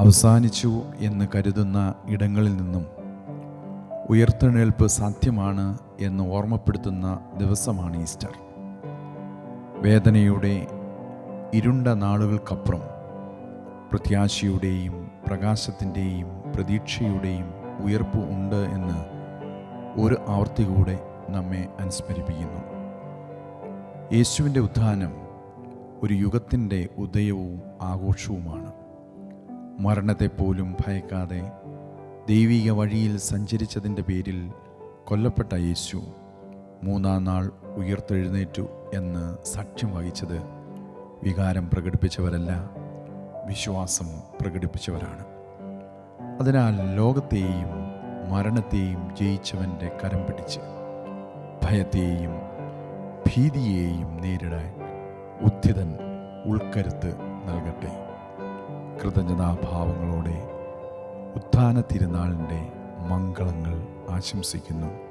അവസാനിച്ചു എന്ന് കരുതുന്ന ഇടങ്ങളിൽ നിന്നും ഉയർത്തെഴുന്നേൽപ്പ് സാധ്യമാണ് എന്ന് ഓർമ്മപ്പെടുത്തുന്ന ദിവസമാണ് ഈസ്റ്റർ. വേദനയുടെ ഇരുണ്ട നാളുകൾക്കപ്പുറം പ്രത്യാശയുടെയും പ്രകാശത്തിന്റെയും പ്രതീക്ഷയുടെയും ഉയർപ്പ് ഉണ്ട് എന്ന് ഒരു ആവർത്തി കൂടെ നമ്മെ അനുസ്മരിപ്പിക്കുന്നു. യേശുവിന്റെ ഉത്ഥാനം ഒരു യുഗത്തിന്റെ ഉദയവും ആഘോഷവുമാണ്. മരണത്തെപ്പോലും ഭയക്കാതെ ദൈവിക വഴിയിൽ സഞ്ചരിച്ചതിന്റെ പേരിൽ കൊല്ലപ്പെട്ട യേശു മൂന്നാം നാൾ ഉയർത്തെഴുന്നേറ്റു എന്ന് സാക്ഷ്യം വഹിച്ചത് വികാരം പ്രകടിപ്പിച്ചവരല്ല വിശ്വാസം പ്രകടിപ്പിച്ചവരാണ്. അതിനാൽ ലോകത്തെയും മരണത്തെയും ജയിച്ചവന്റെ കരം പിടിച്ച് ഭയത്തെയും ഭീതിയെയും നേരിടാൻ ഉദ്ധിതൻ ഉൾക്കരുത്ത് നൽകട്ടെ. കൃതജ്ഞതാഭാവങ്ങളോടെ ഉത്ഥാന തിരുനാളിന്റെ മംഗളങ്ങൾ ആശംസിക്കുന്നു.